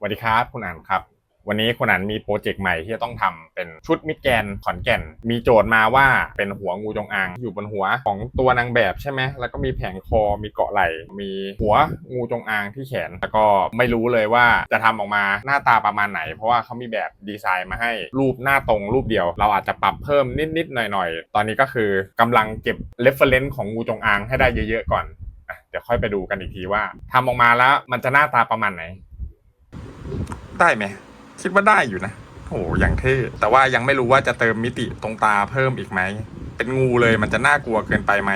สวัสดีครับคุณอันครับ วันนี้คุณอันมีโปรเจกต์ใหม่ที่จะต้องทำเป็นชุดมิดแกนขอนแก่น มีโจทย์มาว่าเป็นหัวงูจงอาง อยู่บนหัวของตัวนางแบบใช่ไหมแล้วก็มีแผงคอมีเกาะไหล่มีหัวงูจงอางที่แขน แล้วก็ไม่รู้เลยว่าจะทำออกมาหน้าตาประมาณไหน เพราะว่าเขามีแบบดีไซน์มาให้รูปหน้าตรงรูปเดียว เราอาจจะปรับเพิ่มนิดๆหน่อยๆ ตอนนี้ก็คือกำลังเก็บ reference ของงูจงอางให้ได้เยอะๆก่อนเดี๋ยวค่อยไปดูกันอีกทีว่าทำออกมาแล้วมันจะหน้าตาประมาณไหน ได้ไหมคิดว่าได้อยู่นะโอ้อย่างเท่แต่ว่ายังไม่รู้ว่าจะเติมมิติตรงตาเพิ่มอีกไหม เป็นงูเลยมันจะน่ากลัวเกินไปไหม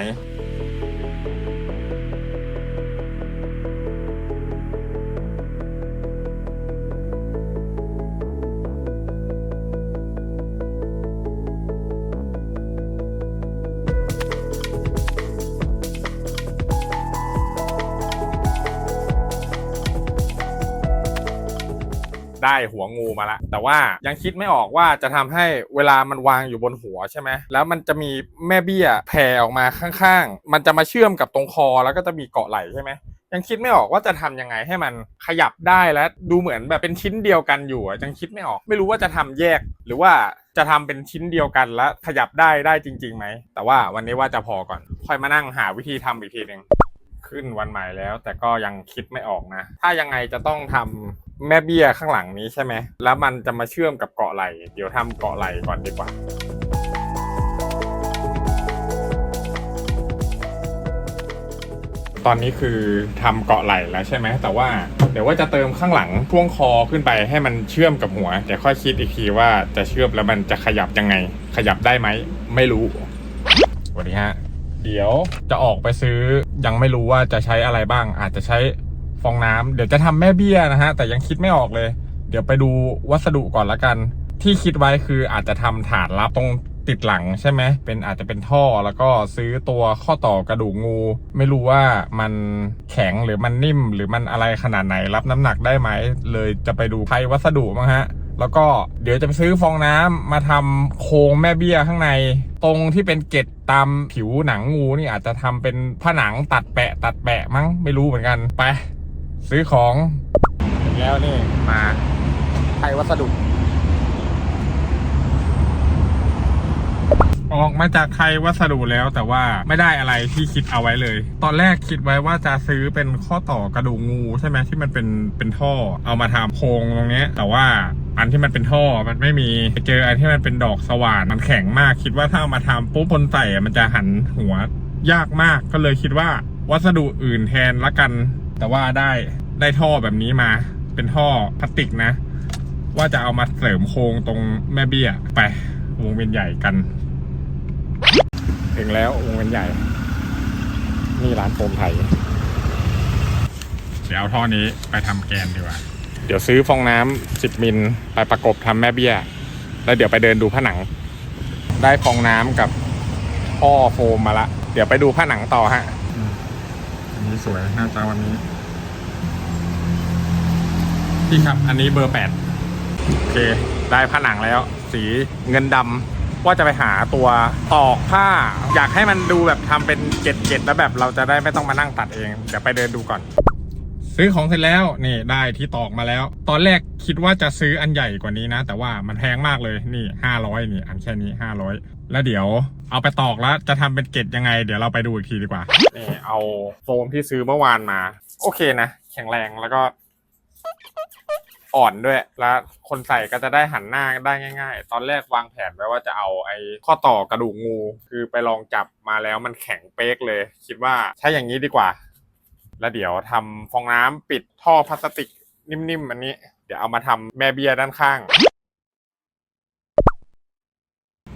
ได้หัวงูมาละ แต่ว่ายังคิดไม่ออกว่าจะทำให้เวลามันวางอยู่บนหัวใช่ไหมแล้วมันจะมีแม่เบี้ยแผ่ออกมาข้างๆ มันจะมาเชื่อมกับตรงคอแล้วก็จะมีเกาะไหล่ใช่ไหมยังคิดไม่ออกว่าจะทำยังไงให้มันขยับได้และดูเหมือนแบบเป็นชิ้นเดียวกันอยู่ยังคิดไม่ออก ไม่รู้ว่าจะทำแยก หรือว่าจะทำเป็นชิ้นเดียวกันแล้วขยับได้ได้จริงๆไหมแต่ว่าวันนี้ว่าจะพอก่อน ค่อยมานั่งหาวิธีทำอีกทีหนึ่ง ขึ้นวันใหม่แล้ว แต่ก็ยังคิดไม่ออกนะ ถ้ายังไงจะต้องทำแม่เบี้ยข้างหลังนี้ใช่ไหม แล้วมันจะมาเชื่อมกับเกาะไหล เดี๋ยวทำเกาะไหลก่อนดีกว่าตอนนี้คือทำเกาะไหล่แล้วใช่ไหม แต่ว่าเดี๋ยวว่าจะเติมข้างหลังพ่วงคอขึ้นไปให้มันเชื่อมกับหัว เดี๋ยวค่อยคิดอีกทีว่าจะเชื่อมแล้วมันจะขยับยังไง ขยับได้ไหม ไม่รู้สวัสดีฮะ เดี๋ยวจะออกไปซื้อยังไม่รู้ว่าจะใช้อะไรบ้าง อาจจะใช้ฟองน้ำเดี๋ยวจะทำแม่เบี้ยนะฮะ แต่ยังคิดไม่ออกเลย เดี๋ยวไปดูวัสดุก่อนละกัน ที่คิดไว้คืออาจจะทำฐานรับตรงติดหลังใช่ไหม เป็นอาจจะเป็นท่อแล้วก็ซื้อตัวข้อต่อกระดูกงู ไม่รู้ว่ามันแข็งหรือมันนิ่ม หรือมันอะไรขนาดไหนรับน้ำหนักได้ไหม เลยจะไปดูไทยวัสดุมั้งฮะ แล้วก็เดี๋ยวจะไปซื้อฟองน้ำมาทำโครงแม่เบี้ยข้างใน ตรงที่เป็นเกล็ดตามผิวหนังงูนี่อาจจะทำเป็นผนังตัดแปะ ตัดแปะมั้งไม่รู้เหมือนกันไปซื้อของแล้วนี่มาไทยวัสดุ ออกมาจากไทยวัสดุแล้วแต่ว่าไม่ได้อะไรที่คิดเอาไว้เลย ตอนแรกคิดไว้ว่าจะซื้อเป็นข้อต่อกระดูกงูใช่ไหมที่มันเป็นเป็นท่อเอามาทำโครงตรงนี้แต่ว่า อันที่มันเป็นท่อมันไม่มีไปเจออันที่มันเป็นดอกสว่านมันแข็งมาก คิดว่าถ้ามาทำปุ๊บบนใส่มันจะหันหัวยากมากก็เลยคิดว่าวัสดุอื่นแทนละกัน แต่ว่าได้ได้ท่อแบบนี้มา เป็นท่อพลาสติกนะ ว่าจะเอามาเสริมโครงตรงแม่เบี้ยไปวงเวียนใหญ่กัน ถึงแล้ววงเวียนใหญ่ นี่ร้านโฟมไทยเดี๋ยวเอาท่อนี้ไปทำแกนดีกว่า เดี๋ยวซื้อฟองน้ำ10มิลไปประกบทำแม่เบี้ย แล้วเดี๋ยวไปเดินดูผนัง ได้ฟองน้ำกับท่อโฟมมาละ เดี๋ยวไปดูผนังต่อฮะอันนี้สวยน่าจะวันนี้ พี่ครับ อันนี้เบอร์แปดโอเค ได้ผนังแล้ว สีเงินดำว่าจะไปหาตัวตอกผ้า อยากให้มันดูแบบทำเป็นเกล็ดๆแล้วแบบเราจะได้ไม่ต้องมานั่งตัดเอง เดี๋ยวไปเดินดูก่อน ซื้อของเสร็จแล้วนี่ได้ที่ตอกมาแล้ว ตอนแรกคิดว่าจะซื้ออันใหญ่กว่านี้นะ แต่ว่ามันแพงมากเลยนี่ห้าร้อยนี่ อันแค่นี้ห้าร้อยแล้วเดี๋ยวเอาไปตอกแล้วจะทำเป็นเกล็ดยังไง เดี๋ยวเราไปดูอีกทีดีกว่านี่เอาโฟมที่ซื้อเมื่อวานมา โอเคนะ แข็งแรงแล้วก็ อ่อนด้วยแล้วคนใส่ก็จะได้หันหน้าได้ง่าย ๆ ตอนแรกวางแผนไว้ว่าจะเอาไอ้ข้อต่อกระดูกงู คือไปลองจับมาแล้วมันแข็งเป๊กเลย คิดว่าใช้อย่างนี้ดีกว่า แล้วเดี๋ยวทำฟองน้ำปิดท่อพลาสติกนิ่มๆอันนี้ เดี๋ยวเอามาทำแม่เบี้ยด้านข้าง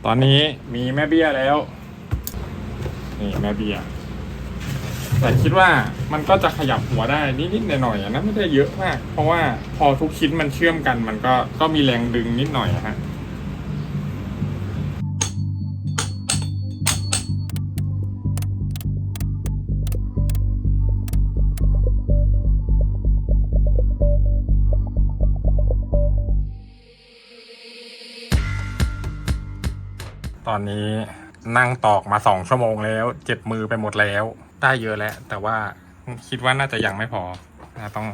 ตอนนี้มีแม่เบี้ยแล้ว นี่แม่เบี้ยแต่คิดว่ามันก็จะขยับหัวได้นิดๆหน่อยๆนะไม่ได้เยอะมาก เพราะว่าพอทุกชิ้นมันเชื่อมกัน มันก็ก็มีแรงดึงนิดหน่อยฮะ ตอนนี้นั่งตอกมาสองชั่วโมงแล้ว เจ็บมือไปหมดแล้ว ได้เยอะแล้ว แต่ว่าคิดว่าน่าจะยังไม่พอต้อง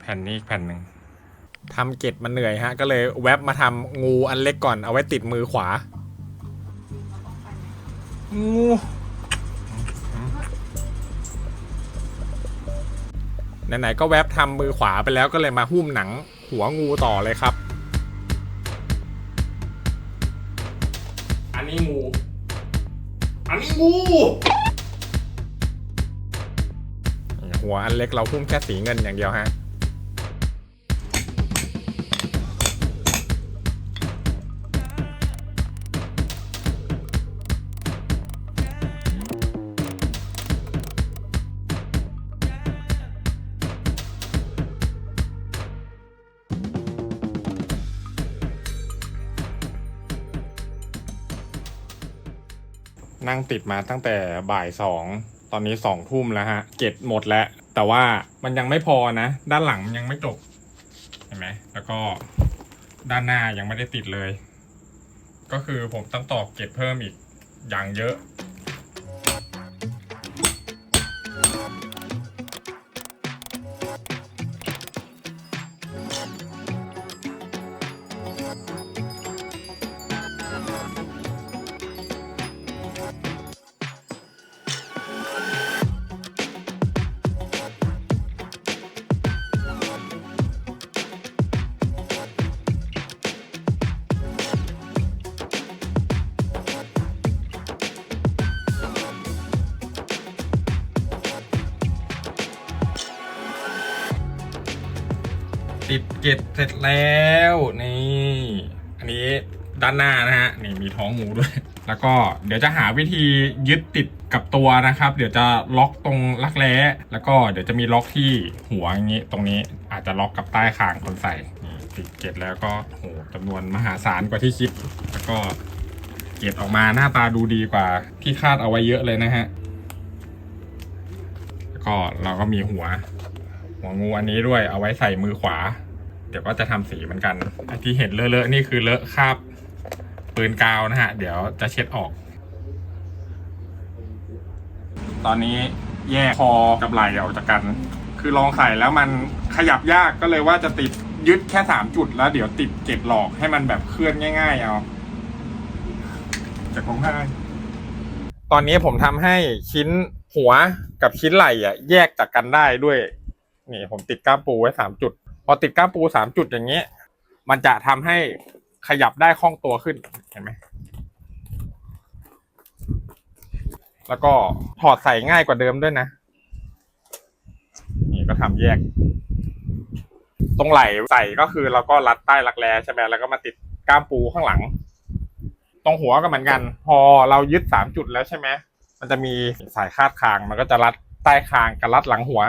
แผ่นนี้อีกแผ่นหนึ่งทำเกตมันเหนื่อยฮะ ก็เลยแวบมาทำงูอันเล็กก่อนเอาไว้ติดมือขวา งูไหนๆก็แวบทำมือขวาไปแล้วก็เลยมาหุ้มหนังหัวงูต่อเลยครับูหัวอันเล็กเราหุ้มแค่สีเงินอย่างเดียวฮะ นั่งติดมาตั้งแต่บ่ายสองตอนนี้สองทุ่มแล้วฮะ เก็บหมดแล้ว แต่ว่ามันยังไม่พอนะ ด้านหลังมันยังไม่จบเห็นไหมแล้วก็ด้านหน้ายังไม่ได้ติดเลย ก็คือผมต้องตอกเก็บเพิ่มอีกอย่างเยอะ ติดเก็บเสร็จแล้วนี่ อันนี้ด้านหน้านะฮะนี่มีท้องงูด้วย แล้วก็เดี๋ยวจะหาวิธียึดติดกับตัวนะครับ เดี๋ยวจะล็อกตรงรักแร้แล้วก็เดี๋ยวจะมีล็อกที่หัวอย่างนี้ตรงนี้อาจจะล็อกกับใต้คางคนใส่นี่ติดเก็บแล้วก็โหจำนวนมหาศาลกว่าที่คิด แล้วก็เก็บออกมาหน้าตาดูดีกว่าที่คาดเอาไว้เยอะเลยนะฮะแล้วก็เราก็มีหัว หัวงูอันนี้ด้วยเอาไว้ใส่มือขวา เดี๋ยวก็จะทำสีเหมือนกันที่เห็นเลอะๆนี่คือเลอะคราบปืนกาวนะฮะ เดี๋ยวจะเช็ดออก ตอนนี้แยกคอกับไหล่ออกจากกัน คือลองใส่แล้วมันขยับยากก็เลยว่าจะติดยึดแค่สามจุดแล้วเดี๋ยวติดเก็บหลอกให้มันแบบเคลื่อนง่าย ๆ เอาจากของให้ตอนนี้ผมทำให้ชิ้นหัวกับชิ้นไหล่อะแยกจากกันได้ด้วย นี่ผมติดก้ามปูไว้สามจุด พอติดก้ามปูสามจุดอย่างนี้ มันจะทำให้ขยับได้คล่องตัวขึ้นเห็นไหมแล้วก็ถอดใส่ง่ายกว่าเดิมด้วยนะ นี่ก็ทำแยก ตรงไหล่ใส่ก็คือเราก็รัดใต้รักแร้ใช่ไหมแล้วก็มาติดก้ามปูข้างหลัง ตรงหัวก็เหมือนกัน พอเรายึดสามจุดแล้วใช่ไหมมันจะมีสายคาดคางมันก็จะรัดใต้คางกับรัดหลังหัว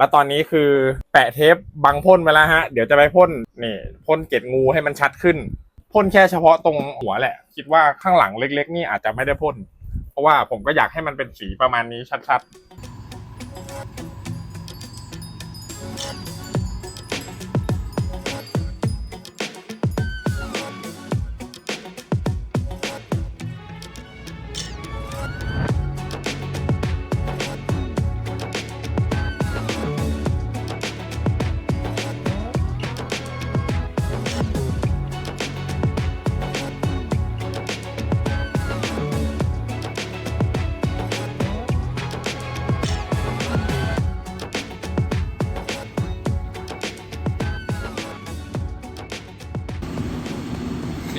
แล้วตอนนี้คือแปะเทปบังพ่นไปแล้วฮะ เดี๋ยวจะไปพ่นนี่พ่นเกล็ดงูให้มันชัดขึ้นพ่นแค่เฉพาะตรงหัวแหละ คิดว่าข้างหลังเล็ก ๆ นี่อาจจะไม่ได้พ่นเพราะว่าผมก็อยากให้มันเป็นสีประมาณนี้ชัดๆ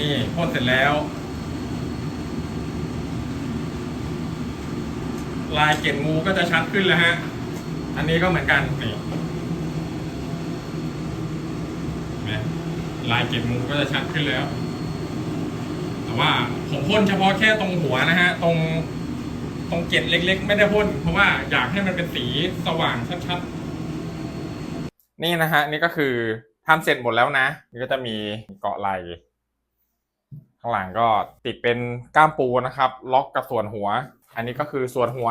นี่พ่นเสร็จแล้ว ลายเกล็ดงูก็จะชัดขึ้นแล้วฮะ อันนี้ก็เหมือนกันนี่ลายเกล็ดงูก็จะชัดขึ้นแล้ว แต่ว่าผมพ่นเฉพาะแค่ตรงหัวนะฮะ ตรงตรงเกล็ดเล็ก ๆ ไม่ได้พ่น เพราะว่าอยากให้มันเป็นสีสว่างชัดๆ นี่นะฮะ นี่ก็คือทำเสร็จหมดแล้วนะ นี่ก็จะมีเกาะไหล ข้างหลังก็ติดเป็นก้ามปูนะครับ ล็อกกับส่วนหัว อันนี้ก็คือส่วนหัว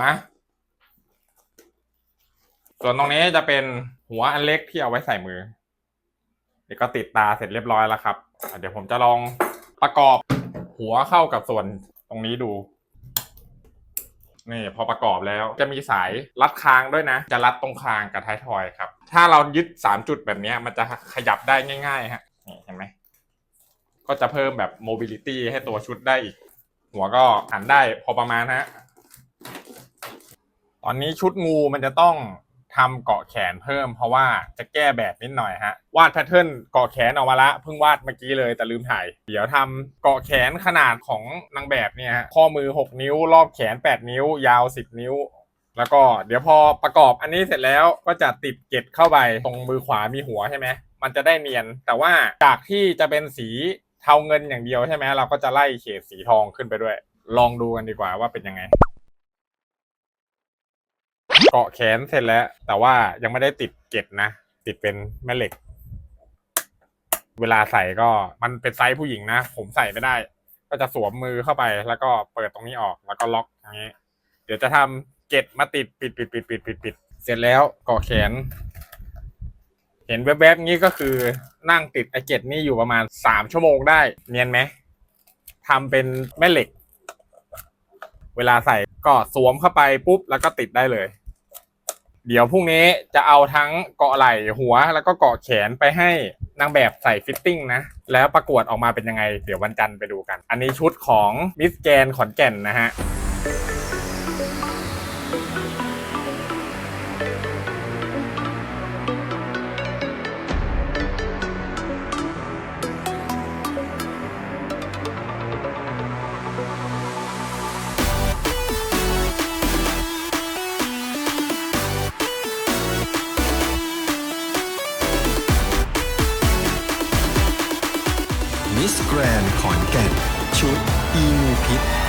ส่วนตรงนี้จะเป็นหัวอันเล็กที่เอาไว้ใส่มือนี่ก็ติดตาเสร็จเรียบร้อยแล้วครับ เดี๋ยวผมจะลองประกอบหัวเข้ากับส่วนตรงนี้ดูนี่พอประกอบแล้วจะมีสายรัดคางด้วยนะ จะรัดตรงคางกับท้ายทอยครับ ถ้าเรายึด 3 จุดแบบนี้มันจะขยับได้ง่ายๆฮะ ก็จะเพิ่มแบบ mobility ให้ตัวชุดได้อีก หัวก็หันได้พอประมาณฮะ ตอนนี้ชุดงูมันจะต้องทำเกาะแขนเพิ่มเพราะว่าจะแก้แบบนิดหน่อยฮะ วาดแพทเทิร์นเกาะแขนออกมาละเพิ่งวาดเมื่อกี้เลยแต่ลืมถ่าย เดี๋ยวทำเกาะแขนขนาดของนางแบบเนี่ยฮะข้อมือ 6 นิ้ว รอบแขน 8 นิ้ว ยาว 10 นิ้ว แล้วก็เดี๋ยวพอประกอบอันนี้เสร็จแล้วก็จะติดเกล็ดเข้าไป ตรงมือขวามีหัวใช่ไหมมันจะได้เนียน แต่ว่าจากที่จะเป็นสี เทาเงินอย่างเดียวใช่ไหมเราก็จะไล่เฉดสีทองขึ้นไปด้วย ลองดูกันดีกว่าว่าเป็นยังไง เกาะแขนเสร็จแล้ว แต่ว่ายังไม่ได้ติดเกล็ดนะ ติดเป็นแม่เหล็ก เวลาใส่ก็มันเป็นไซส์ผู้หญิงนะ ผมใส่ไม่ได้ ก็จะสวมมือเข้าไปแล้วก็เปิดตรงนี้ออกแล้วก็ล็อกอย่างนี้ เดี๋ยวจะทำเกล็ดมาติดปิดปิดปิดปิดปิดปิดเสร็จแล้วเกาะแขน เห็นแวบๆนี้ก็คือนั่งติดไอเกล็ดนี่อยู่ประมาณสามชั่วโมงได้ เนียนไหมทำเป็นแม่เหล็ก เวลาใส่ก็สวมเข้าไปปุ๊บแล้วก็ติดได้เลย เดี๋ยวพรุ่งนี้จะเอาทั้งเกาะไหล่หัว แล้วก็เกาะแขนไปให้นางแบบใส่ฟิตติ้งนะ แล้วประกวดออกมาเป็นยังไง เดี๋ยววันจันทร์ไปดูกัน อันนี้ชุดของมิสแกนขอนแก่นนะฮะ มิสแกรนขอนแก่น ชุดอีมูพิษ